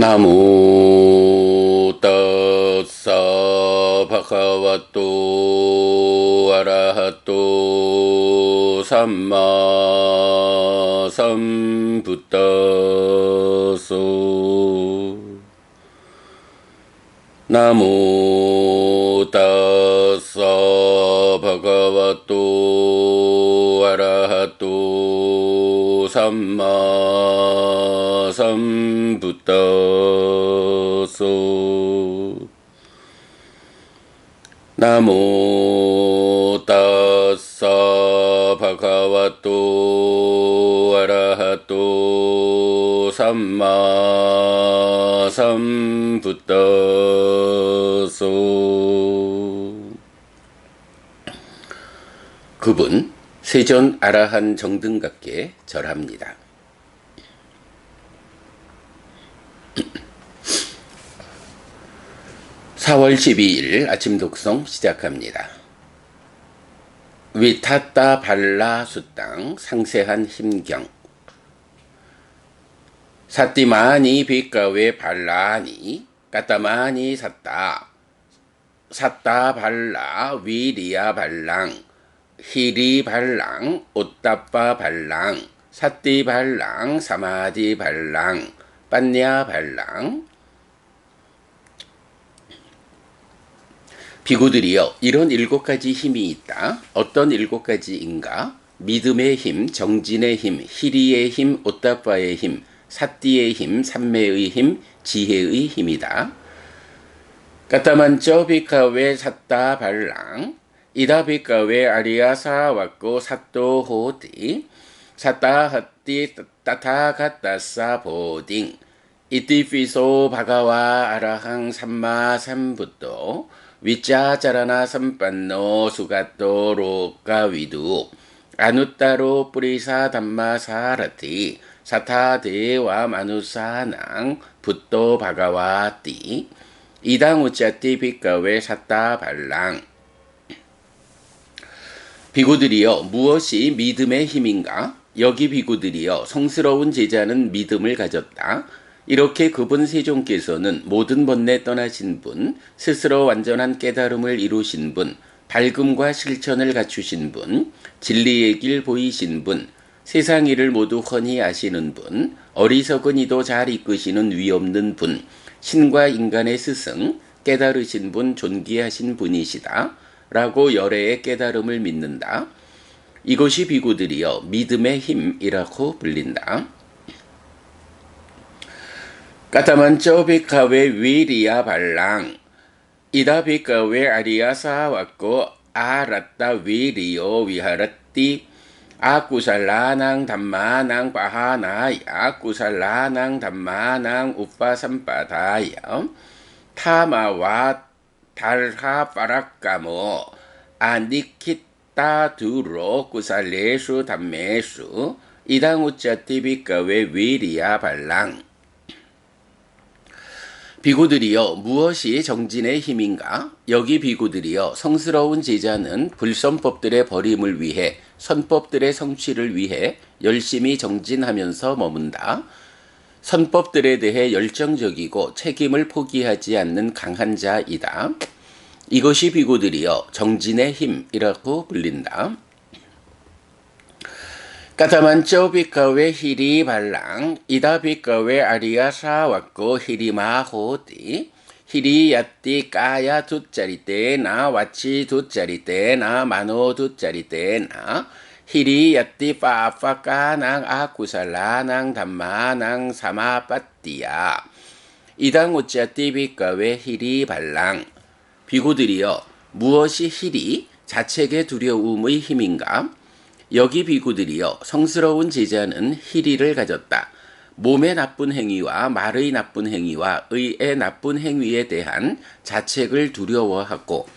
나무 따사 바카와또 아라하또 삼마 삼부따소 나무 따사 바카와또 아라하또 삼마 삼부따소. 나모 따사 바가와또 아라하또 삼마 삼부따소. 그분 세존 아라한 정등각께 절합니다. 4월 12일 아침 독성 시작합니다. 위탔다 발라 수땅 상세한 힘경 사띠마니 빛가외 발라니 까따마니 샀다 샀다 발라 위리야 발랑 히리 발랑 옷따빠 발랑 사띠 발랑 사마디 발랑 빤냐 발랑 비구들이여 이런 일곱 가지 힘이 있다. 어떤 일곱 가지인가? 믿음의 힘, 정진의 힘, 희리의 힘, 오따빠의 힘, 사띠의 힘, 삼매의 힘, 지혜의 힘이다. 까따만쩌 비카웨 샀다 발랑 이다 비카웨 아리아사 왔고 사또 호디? 사따 헛디 따타가따사 보딩. 이띠피소 바가와 아라항 삼마 삼부또 위짜자라나 삼빤노 수가또 로까 위두. 아누따로 뿌리사 담마사라티 사타데와 마누사낭 붓도 바가와띠. 이당 우짜띠 빛가외 사따 발랑 비구들이여 무엇이 믿음의 힘인가? 여기 비구들이여 성스러운 제자는 믿음을 가졌다. 이렇게 그분 세종께서는 모든 번뇌 떠나신 분, 스스로 완전한 깨달음을 이루신 분, 밝음과 실천을 갖추신 분, 진리의 길 보이신 분, 세상 일을 모두 훤히 아시는 분, 어리석은 이도 잘 이끄시는 위없는 분, 신과 인간의 스승, 깨달으신 분, 존귀하신 분이시다. 라고 열애의 깨달음을 믿는다. 이것이 비구들이여 믿음의 힘이라고 불린다. 까타만쩌 비카웨 위리야 발랑 이다 비카웨 아리아 사 왔고 아라따 위리요 위하라띠 아쿠살라낭 담마낭 바하나야 쿠살라낭 담마낭 우파삼바다야 타마와 달하 파락가모 아니키따 두로 쿠살레수 담메수 이당우짜띠 비카웨 위리야 발랑 비구들이여 무엇이 정진의 힘인가? 여기 비구들이여 성스러운 제자는 불선법들의 버림을 위해 선법들의 성취를 위해 열심히 정진하면서 머문다. 선법들에 대해 열정적이고 책임을 포기하지 않는 강한 자이다. 이것이 비구들이여 정진의 힘이라고 불린다. 까타만쩌 비카웨 히리 발랑 이다 비카웨 아리아사 왔고 히리마 호디 히리 야띠 까야 두짜리 때나 와치 두짜리 때나 마노 두짜리 때나 히리 야띠 파파까낭 아쿠살라낭 담마낭 사마빠띠야 이당 우짜띠 비카웨 히리 발랑 비구들이여 무엇이 히리 자책의 두려움의 힘인가? 여기 비구들이여 성스러운 제자는 희리를 가졌다. 몸의 나쁜 행위와 말의 나쁜 행위와 의의 나쁜 행위에 대한 자책을 두려워하고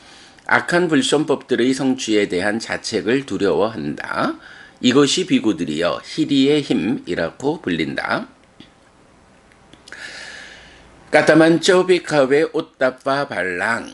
악한 불선법들의 성취에 대한 자책을 두려워한다. 이것이 비구들이여 희리의 힘이라고 불린다. 까타만쪼 비카웨 옷다파 발랑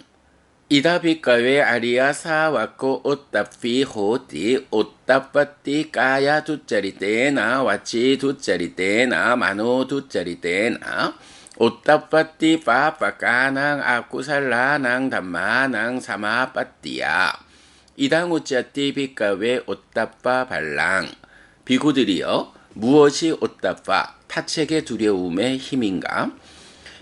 이다비가웨 아리아 사왔고 옷다피 호디 옷다빠띠 까야 두짜리 때나 와치 두짜리 때나 마노 두짜리 때나 오따빠띠 빠빠까낭 아쿠살라낭 담마낭 사마빠띠야 이당 우짜띠 비가왜 오따빠 발랑 비구들이여 무엇이 오따빠 타책의 두려움의 힘인가?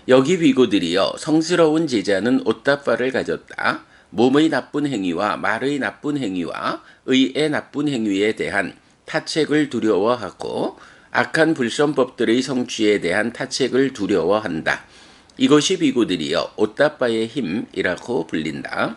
여기 비구들이여 성스러운 제자는 오따빠를 가졌다. 몸의 나쁜 행위와 말의 나쁜 행위와 의의 나쁜 행위에 대한 타책을 두려워하고 악한 불선법들의 성취에 대한 타책을 두려워한다. 이것이 비구들이여 오따빠의 힘이라고 불린다.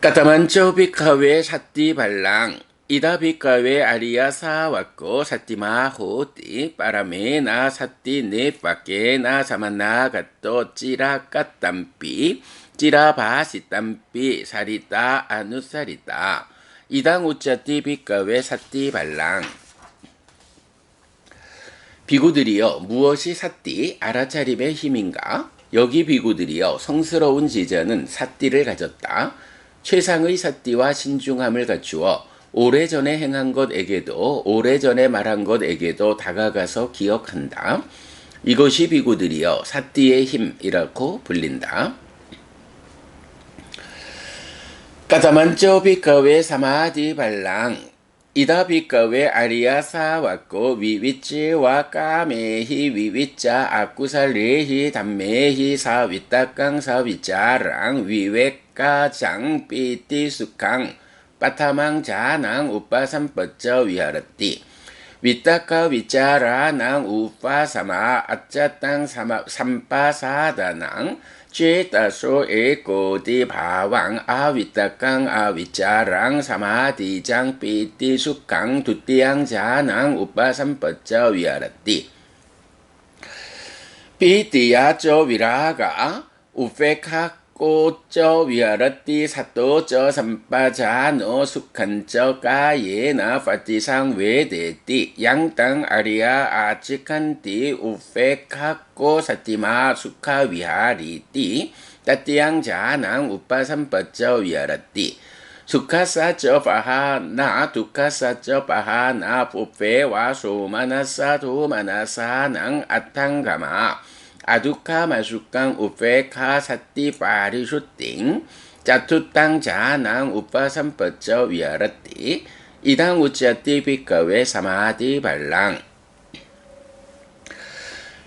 까타만초 비카웨 사띠 발랑 이다 비카웨 아리야 사왔고 사띠마 호띠 빠라메나 사띠 네빠케나 사마나 갓도 찌라 까땀삐 찌라 바시 땀삐 사리따 아누사리따 이당 우짜띠 비가왜 사띠 발랑 비구들이여 무엇이 사띠 알아차림의 힘인가? 여기 비구들이여 성스러운 제자는 사띠를 가졌다. 최상의 사띠와 신중함을 갖추어 오래전에 행한 것에게도 오래전에 말한 것에게도 다가가서 기억한다. 이것이 비구들이여 사띠의 힘이라고 불린다. 까다만쩌 비가웨 사마디 발랑 이다 비가웨 아리야 사왔고 위위찌와 까메히 위위자 아쿠살레히 담메히 사위따깡 사위자랑 위웨까장 삐띠수캉 빠타망 자낭 우빠삼뻗저 위하르띠 위따까 위자라낭 우빠사마 아짜땅 삼빠사다낭 เจตโสเอโกติภาวังอาวิตกังอาวิจารังสมาธิจังปิติสุขังทุติยังจานังอุปสัมปจวิหรติปิติยาโจวิรากะอุเฟค 꼬쩌 위아라띠 사또쩌 삼빠자노 숙한쩌 까예나 파티상 외대띠 양땅 아리아 아치칸띠 우페카꼬 사티마 수카 위하리띠 따띠양 자낭 우빠삼빠쩌 위아라띠 수카사쩌 파하나 두카사쩌 파하나 부페와 소마나사 도마나사낭 아탕가마 adukkha masukang upekha sati parisuting catutang janang upasampeca viarati idang ucati 비가웨 사마디 발랑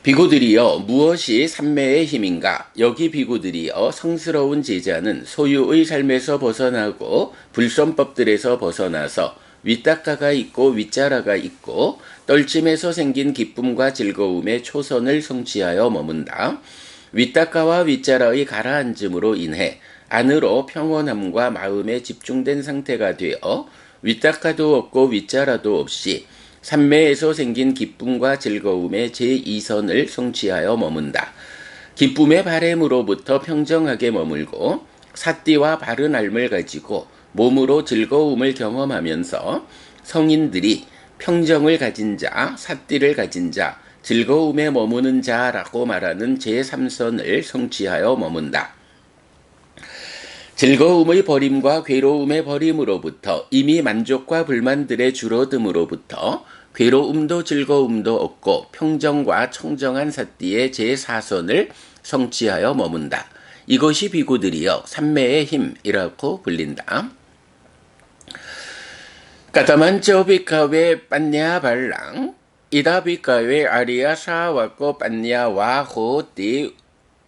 비구들이여 무엇이 삼매의 힘인가? 여기 비구들이여 성스러운 제자는 소유의 삶에서 벗어나고 불선법들에서 벗어나서 윗닦아가 있고 윗자라가 있고 떨침에서 생긴 기쁨과 즐거움의 초선을 성취하여 머문다. 윗닦아와 윗자라의 가라앉음으로 인해 안으로 평온함과 마음에 집중된 상태가 되어 윗닦아도 없고 윗자라도 없이 삼매에서 생긴 기쁨과 즐거움의 제2선을 성취하여 머문다. 기쁨의 바램으로부터 평정하게 머물고 사띠와 바른 알을 가지고 몸으로 즐거움을 경험하면서 성인들이 평정을 가진 자, 사띠를 가진 자, 즐거움에 머무는 자라고 말하는 제3선을 성취하여 머문다. 즐거움의 버림과 괴로움의 버림으로부터 이미 만족과 불만들의 줄어듦으로부터 괴로움도 즐거움도 없고 평정과 청정한 사띠의 제4선을 성취하여 머문다. 이것이 비구들이여 삼매의 힘이라고 불린다. Katamancho bikawe panya balang, ida bikawe arya sawako panya wahoti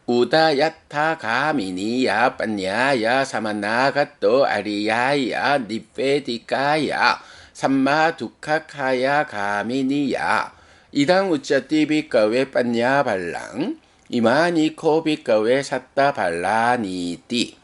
udayatta kaminiya panyaya samanagato ariyaya nivedikaya samma dukkakaya kamini야 이당 우짜띠 비가웨 빤냐 발랑 이마니 코 비가웨 샀다 발라니띠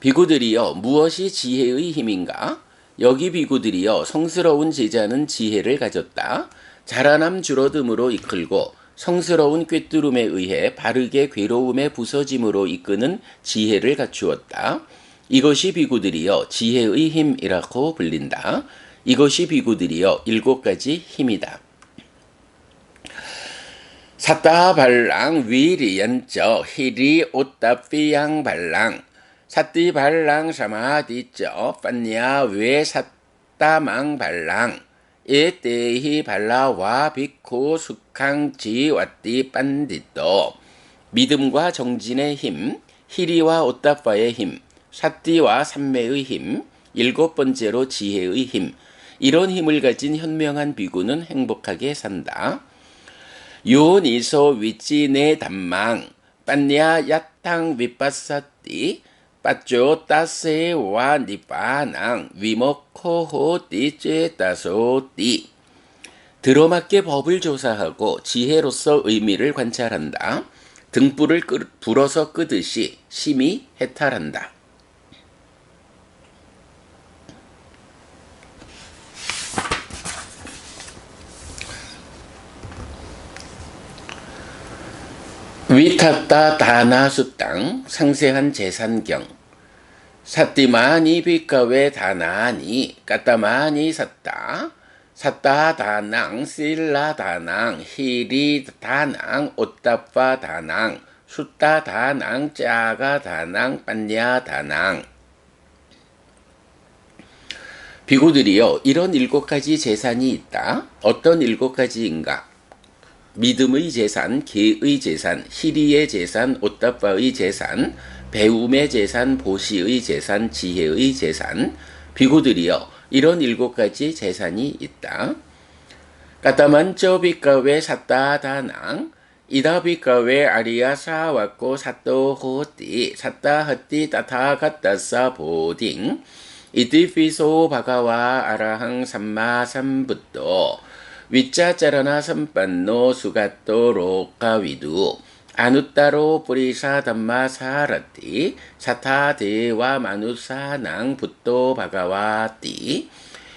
비구들이여 무엇이 지혜의 힘인가? 여기 비구들이여 성스러운 제자는 지혜를 가졌다. 자라남 줄어듦으로 이끌고 성스러운 꿰뚫음에 의해 바르게 괴로움의 부서짐으로 이끄는 지혜를 갖추었다. 이것이 비구들이여 지혜의 힘이라고 불린다. 이것이 비구들이여 일곱 가지 힘이다. 사따 발랑 위리연저 히리 오따 피양 발랑 사띠 발랑 사마디쩌 판냐 왜 샀다망 발랑? 에테히 발라와 비코 숙항지 왓디 빤디또 믿음과 정진의 힘, 히리와 오따파의 힘, 샷띠와 삼매의 힘, 일곱 번째로 지혜의 힘, 이런 힘을 가진 현명한 비구는 행복하게 산다. 요니소 위치네 담망, 빤냐 야탕 위빠사띠, 빠쪼 따세와 니빠낭, 위모코호 띠째 따소띠. 들어맞게 법을 조사하고 지혜로서 의미를 관찰한다. 등불을 끄, 불어서 끄듯이 심히 해탈한다. 위탔다 다나수땅 상세한 재산경 사띠마니 비가웨 다나니 까따마니 샀다 샀다 다낭 실라 다낭 히리 다낭 오따파 다낭 숫다 다낭 짜가 다낭 빤냐 다낭 비구들이여 이런 일곱 가지 재산이 있다. 어떤 일곱 가지인가? 믿음의 재산, 계의 재산, 희리의 재산, 오따빠의 재산, 배움의 재산, 보시의 재산, 지혜의 재산, 비구들이여 이런 일곱 가지 재산이 있다. 까따만쩌 비가웨 샀다다낭 이다비가웨 아리아사 왔고 사또호띠 사따하띠 따타가따사 보딩 이티피소 바가와 아라항 삼마삼붓도 위짜짜라나 삼빤노 수가또 로카위두 아누따로 뿌리사 담마 사라띠 사타데와 마누사낭 붓도 바가와띠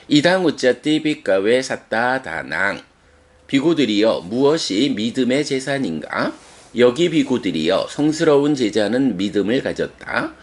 이당 우짜띠 빛가웨 사따다낭 비구들이여 무엇이 믿음의 재산인가? 여기 비구들이여 성스러운 제자는 믿음을 가졌다.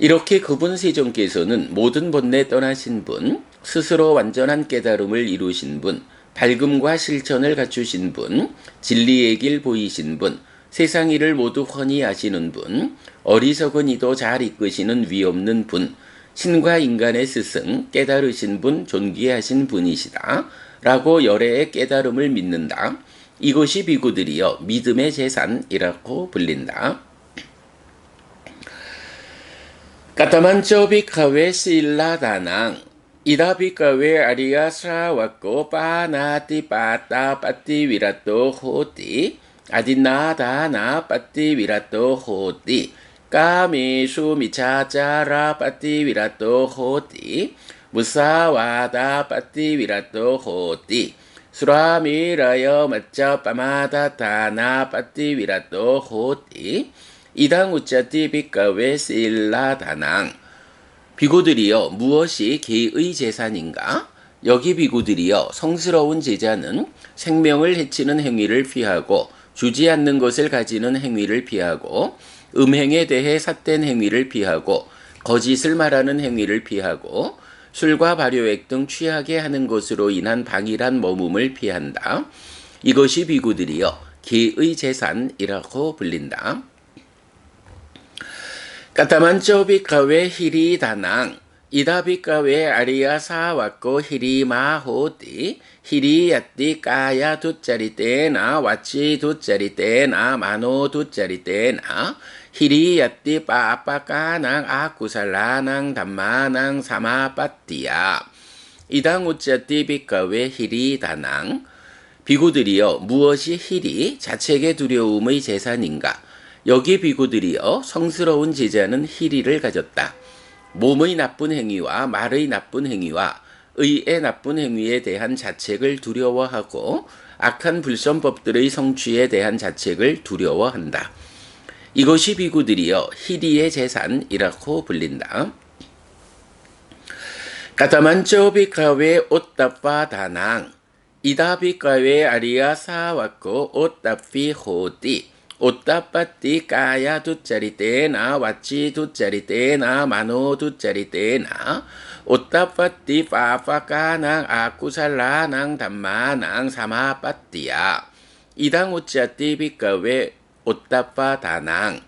이렇게 그분 세종께서는 모든 번뇌 떠나신 분, 스스로 완전한 깨달음을 이루신 분, 밝음과 실천을 갖추신 분, 진리의 길 보이신 분, 세상 일을 모두 훤히 아시는 분, 어리석은 이도 잘 이끄시는 위없는 분, 신과 인간의 스승, 깨달으신 분, 존귀하신 분이시다. 라고 열애의 깨달음을 믿는다. 이것이 비구들이여 믿음의 재산이라고 불린다. 까타만초 비카웨 실라다낭 이다 비카웨 아리아스라 왔고 빠나띠 빠따 빠띠 위라또 호띠 아디나다 나 빠띠 위라또 호띠. 까미수 미차자라 빠띠 위라또 호띠. 무사와다 빠띠 위라또 호띠. 수라미라여 맞자 빠마다 다나 빠띠 위라또 호띠. 이당 우짜띠 비가웨 실라 다낭. 비구들이여 무엇이 개의 재산인가? 여기 비구들이여 성스러운 제자는 생명을 해치는 행위를 피하고 주지 않는 것을 가지는 행위를 피하고 음행에 대해 삿된 행위를 피하고 거짓을 말하는 행위를 피하고 술과 발효액 등 취하게 하는 것으로 인한 방일한 머금을 피한다. 이것이 비구들이여 개의 재산이라고 불린다. 까타만초 비카웨 히리 다낭 이다 비카웨 아리아사 왔고 히리 마호띠 히리 야띠 까야 두짜리 때나 와치 두짜리 때나 마노 두짜리 때나 히리 야띠 빠빠까낭 아쿠살라낭 담마낭 사마빠띠야. 이당 우짜띠 비카웨 히리 다낭. 비구들이여 무엇이 히리? 자책의 두려움의 재산인가? 여기 비구들이여 성스러운 제자는 희리를 가졌다. 몸의 나쁜 행위와 말의 나쁜 행위와 의의 나쁜 행위에 대한 자책을 두려워하고 악한 불선법들의 성취에 대한 자책을 두려워한다. 이것이 비구들이여 희리의 재산이라고 불린다. 까타만초 비카웨 오따파 다낭 이다 비카웨 아리아사 왔고 오따피 호띠 오따빠띠 까야 두짜리 때나 와치 두짜리 때나 마노 두짜리 때나 오따빠띠 파파까낭 아쿠살라낭 담마낭 사마빠띠야. 이당 오짜띠 비까웨 오따빠 다낭.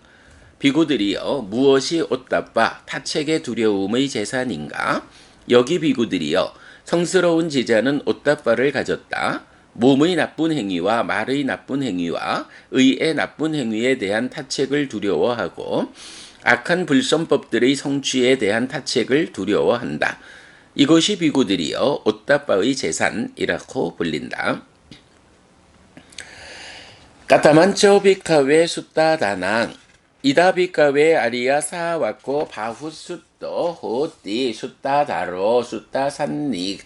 비구들이여 무엇이 오따빠? 타책의 두려움의 재산인가? 여기 비구들이여 성스러운 제자는 옷다발을 가졌다. 몸의 나쁜 행위와 말의 나쁜 행위와 의의 나쁜 행위에 대한 타책을 두려워하고 악한 불선법들의 성취에 대한 타책을 두려워한다. 이것이 비구들이여 옷다바의 재산이라고 불린다. 까타만초 비카웨 숫다다낭 이다 비카웨 아리야 사와코 바후숫도 호띠 숫다다로 숫다산닉자요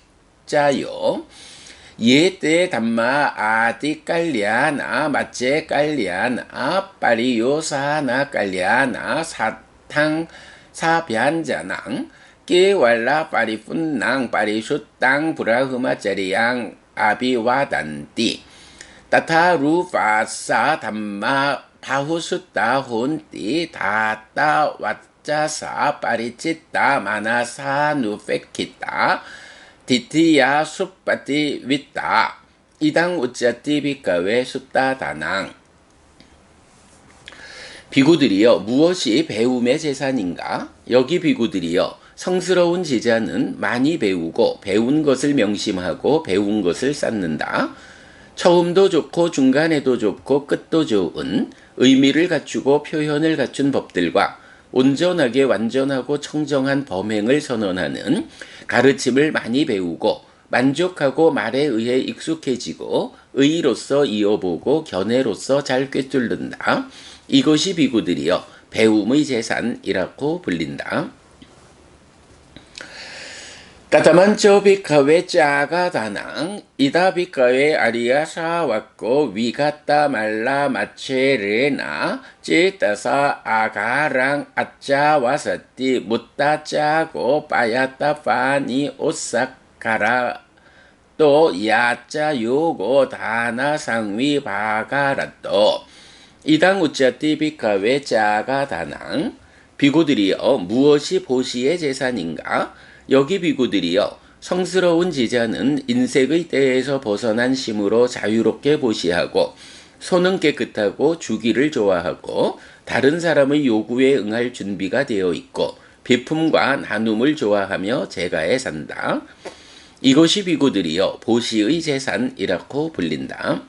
예때 담마 아디 깔리아나 마체 깔리아나 빠리요사나 깔리아나 사탕 사변자낭 깨왈라 빠리푼낭 빠리숫땅 브라흐마짜리양 아비와단띠 따타루파사 담마 바후숫다 혼띠 다따 왓자사 빠리치따 마나사 누페키따 디티야 숲바티 윗다 이당 우짜띠 비가웨 숫다다낭 비구들이여 무엇이 배움의 재산인가? 여기 비구들이여 성스러운 제자는 많이 배우고 배운 것을 명심하고 배운 것을 쌓는다. 처음도 좋고 중간에도 좋고 끝도 좋은 의미를 갖추고 표현을 갖춘 법들과 온전하게 완전하고 청정한 범행을 선언하는 가르침을 많이 배우고 만족하고 말에 의해 익숙해지고 의로서 이어보고 견해로서 잘 꿰뚫는다. 이것이 비구들이여 배움의 재산이라고 불린다. 까타만초 비카웨 짜가다낭 이다 비카웨 아리야 사왔고 위가따 말라 마체레나 찌따사 아가랑 아짜와사띠 묻다 짜고 빠야따 파니 오사카라 또 야짜 요고 다나 상위 바가라또 이당 우짜띠 비카웨 짜가다낭 비고들이여 무엇이 보시의 재산인가? 여기 비구들이여 성스러운 제자는 인색의 때에서 벗어난 심으로 자유롭게 보시하고 손은 깨끗하고 주기를 좋아하고 다른 사람의 요구에 응할 준비가 되어 있고 비품과 나눔을 좋아하며 제가에 산다. 이것이 비구들이여 보시의 재산이라고 불린다.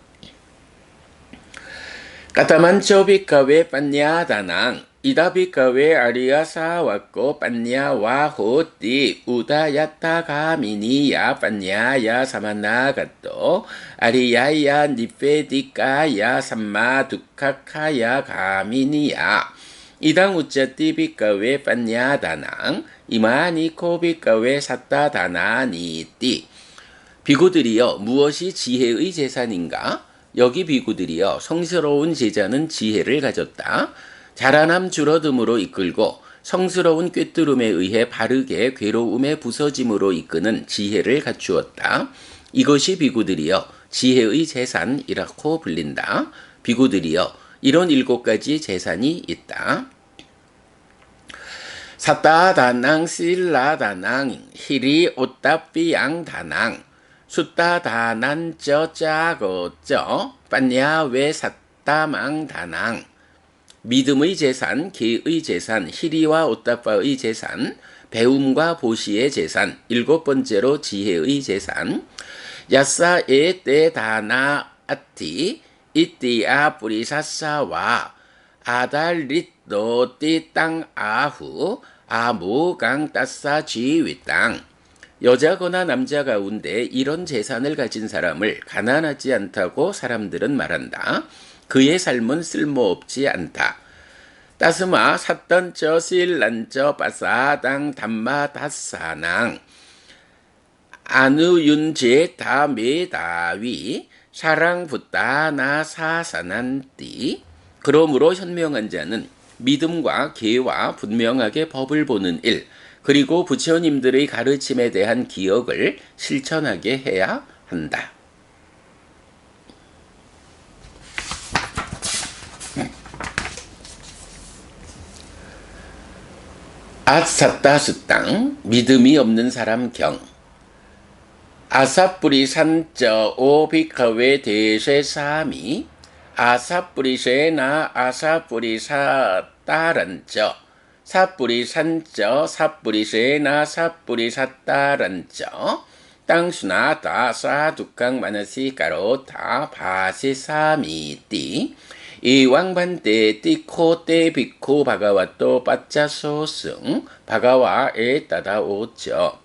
까타만초 비카웨 빠냐다낭 이다 비카웨 아리야 사왔고 빠냐와 호띠. 우다야타 가미니야 빠냐야 사마나가또 아리야야 니페디까야 삼마 두카카야 가미니야. 이당 우짜띠 비카웨 빠냐다낭? 이마니 코비카웨 사따다나니띠? 비구들이여 무엇이 지혜의 재산인가? 여기 비구들이여 성스러운 제자는 지혜를 가졌다. 자라남 줄어듦으로 이끌고 성스러운 꿰뚫음에 의해 바르게 괴로움에 부서짐으로 이끄는 지혜를 갖추었다. 이것이 비구들이여 지혜의 재산이라고 불린다. 비구들이여 이런 일곱 가지 재산이 있다. 사따다낭 실라다낭 히리 오따삐양다낭 숫다다난 쩌짜거쩌 빠냐웨 삿다망다낭 믿음의 재산, 계의 재산, 희리와 오따빠의 재산, 배움과 보시의 재산, 일곱 번째로 지혜의 재산, 야사에 때다나 아티 이띠아 뿌리사사와 아달릿도 띠땅 아후 아무강 따사 지위 땅 여자거나 남자 가운데 이런 재산을 가진 사람을 가난하지 않다고 사람들은 말한다. 그의 삶은 쓸모없지 않다. 따스마 샀던 저 실란저 바사당 담마 다사낭 아누윤제 다메다위 사랑 붙다 나 사사난띠 그러므로 현명한 자는 믿음과 계와 분명하게 법을 보는 일 그리고 부처님들의 가르침에 대한 기억을 실천하게 해야 한다. 아사따스 땅 믿음이 없는 사람 경. 아사뿌리 산저 오비카웨 대세사미 아사뿌리세나 아사뿌리사따란저. 사뿌리 산저 사뿌리 세나 사뿌리 사따란저. 땅 수나 다 사 두깡 마나시 까로타 바시 사미띠 이 왕반때 띠코 때 비코 바가와 또 빠짜소승 바가와에 따다오죠.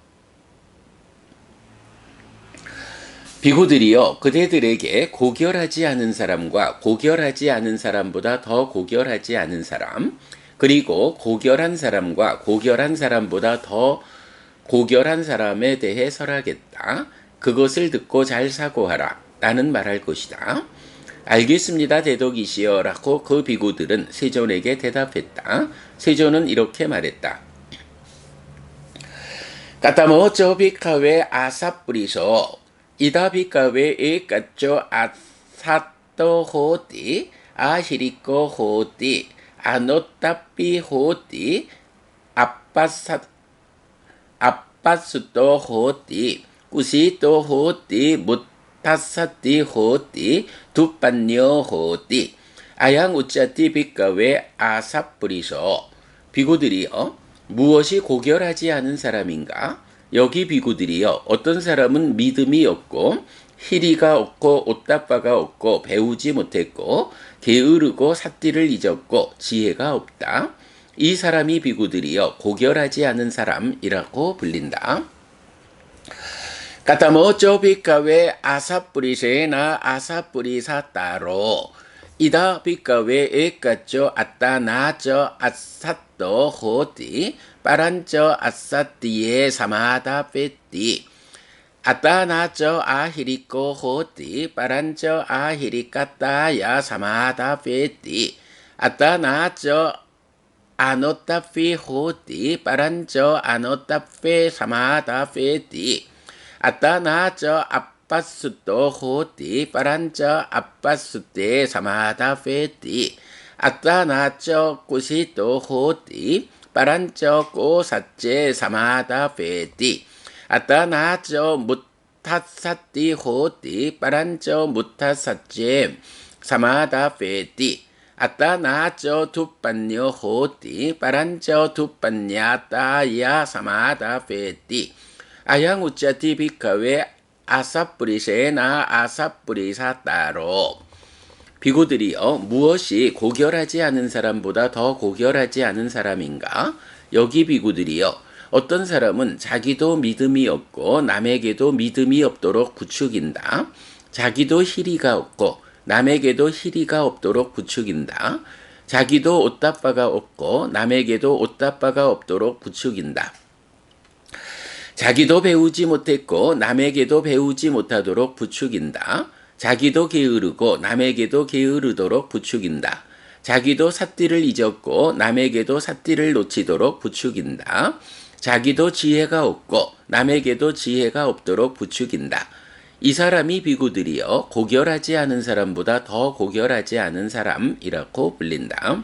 비구들이여 그대들에게 고결하지 않은 사람과 고결하지 않은 사람보다 더 고결하지 않은 사람 그리고 고결한 사람과 고결한 사람보다 더 고결한 사람에 대해 설하겠다. 그것을 듣고 잘 사고하라. 나는 말할 것이다. 알겠습니다, 대독이시여. 라고 그 비구들은 세존에게 대답했다. 세존은 이렇게 말했다. 까타모 저비카웨 아사뿌리소 이다비카웨 에 까쪼 아사또 호띠 아히리코 호띠 아노타피 호띠 아빠사 아빠스또 호띠 꾸시또 호띠 무 타사띠 호띠 두빤뇨 호띠 아양 우짜띠 비카웨 아사뿌리소 비구들이여 무엇이 고결하지 않은 사람인가? 여기 비구들이여 어떤 사람은 믿음이 없고 희리가 없고 옷다바가 없고 배우지 못했고 게으르고 삿띠를 잊었고 지혜가 없다. 이 사람이 비구들이여 고결하지 않은 사람이라고 불린다. 까타모 쪼비카웨 아사뿌리세나 아사뿌리사 따로 이다 비카웨 에까쪼 아따나쪼 아사또 호띠 빠란쪼 아사띠에 사마다 빼띠 아따나쪼 아히리코 호띠 빠란쪼 아히리까따야 사마다 빼띠 아따나쪼 아노타피 호띠 빠란쪼 아노타페 사마다 빼띠 아따나쪼 아빠스또 호띠 빠란쪼 아빠스테 사마다 페띠 아따나쪼 꾸시또 호띠 빠란쪼 꼬사째 사마다 페띠 아따나쪼 무타사띠 호 띠 빠란쪼 무타사째 사마다 페띠 아따나쪼 두빤뇨 호띠 빠란쪼 두빤냐따야 사마다 페띠 아양 우짜띠 비카웨 아사뿌리세나 아사뿌리사 따로 비구들이여 무엇이 고결하지 않은 사람보다 더 고결하지 않은 사람인가? 여기 비구들이여 어떤 사람은 자기도 믿음이 없고 남에게도 믿음이 없도록 부추긴다. 자기도 희리가 없고 남에게도 희리가 없도록 부추긴다. 자기도 옷다바가 없고 남에게도 옷다바가 없도록 부추긴다. 자기도 배우지 못했고 남에게도 배우지 못하도록 부추긴다. 자기도 게으르고 남에게도 게으르도록 부추긴다. 자기도 삿띠를 잊었고 남에게도 삿띠를 놓치도록 부추긴다. 자기도 지혜가 없고 남에게도 지혜가 없도록 부추긴다. 이 사람이 비구들이여 고결하지 않은 사람보다 더 고결하지 않은 사람이라고 불린다.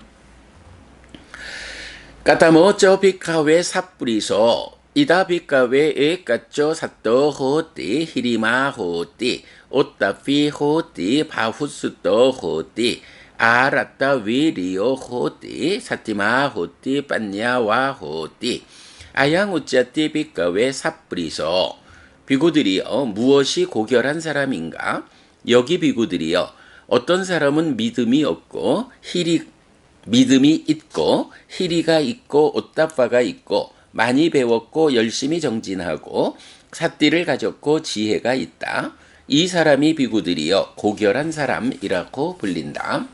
까타모 저비카웨 삿뿌리소 이다 비카웨 에까쪼 사또 호띠 히리마 호띠 오따피 호띠 바후스또 호띠 아라따 위리오 호띠 사티마 호띠 빤냐와 호띠 아양 우짜띠 비카웨 삽브리소 비구들이여 무엇이 고결한 사람인가? 여기 비구들이여 어떤 사람은 믿음이 없고 희리 믿음이 있고 희리가 있고 옷다바가 있고 많이 배웠고 열심히 정진하고 삿띠를 가졌고 지혜가 있다. 이 사람이 비구들이여 고결한 사람이라고 불린다.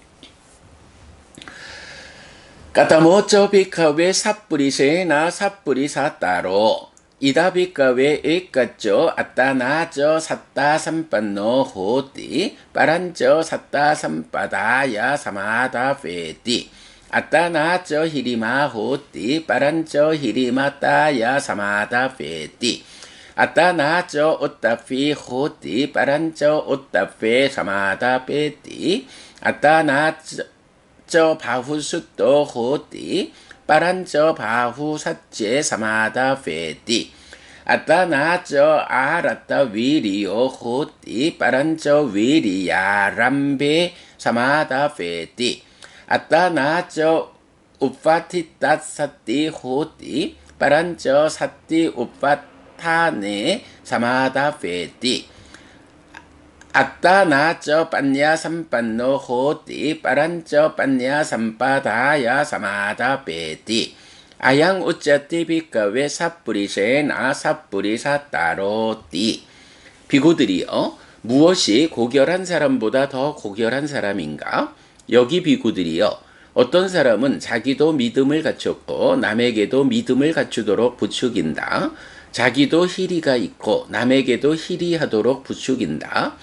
까타모쩌 비카웨 삿뿌리세나 삿뿌리사 따로 이다 비카웨 에까쩌 아따나쩌 삿다 삼빤노 호띠 빠란쩌 삿다 삼빠다야 사마다 페띠 아따나쩌 히리마 호띠 빠란쩌 히리마 따야 사마다 페띠. 아따나쩌 오따피 호띠 빠란쩌 오따페 사마다 페띠. 아따나쩌 바후수또 호띠 빠란쩌 바후사째 사마다 페띠. 아따나쩌 아라따 위리오 호띠 빠란쩌 위리야 람베 사마다 페띠 아따나쩌 우파티 따 사띠 호띠 빠란쩌 사띠 우파 타네 사마다 페티 아따나쩌 빤냐 삼빤노 호띠 빠란쩌 빤냐 삼빠다야 사마다 베띠 아양 우짜띠 비까웨 사뿌리세나 사뿌리사 따로띠 비구들이여 무엇이 고결한 사람보다 더 고결한 사람인가? 여기 비구들이여 어떤 사람은 자기도 믿음을 갖췄고 남에게도 믿음을 갖추도록 부추긴다. 자기도 희리가 있고 남에게도 희리하도록 부추긴다.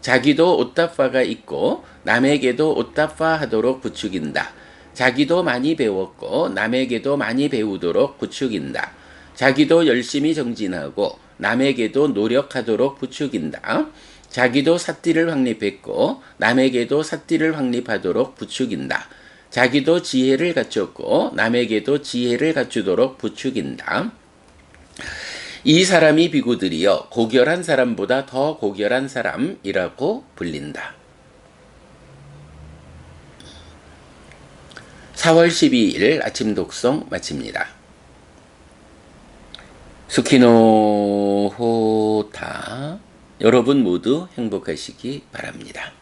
자기도 옷다파가 있고 남에게도 옷다파 하도록 부추긴다. 자기도 많이 배웠고 남에게도 많이 배우도록 부추긴다. 자기도 열심히 정진하고 남에게도 노력하도록 부추긴다. 자기도 삿띠를 확립했고 남에게도 삿띠를 확립하도록 부추긴다. 자기도 지혜를 갖췄고 남에게도 지혜를 갖추도록 부추긴다. 이 사람이 비구들이여 고결한 사람보다 더 고결한 사람이라고 불린다. 4월 12일 아침 독송 마칩니다. 수키노 호타 여러분 모두 행복하시기 바랍니다.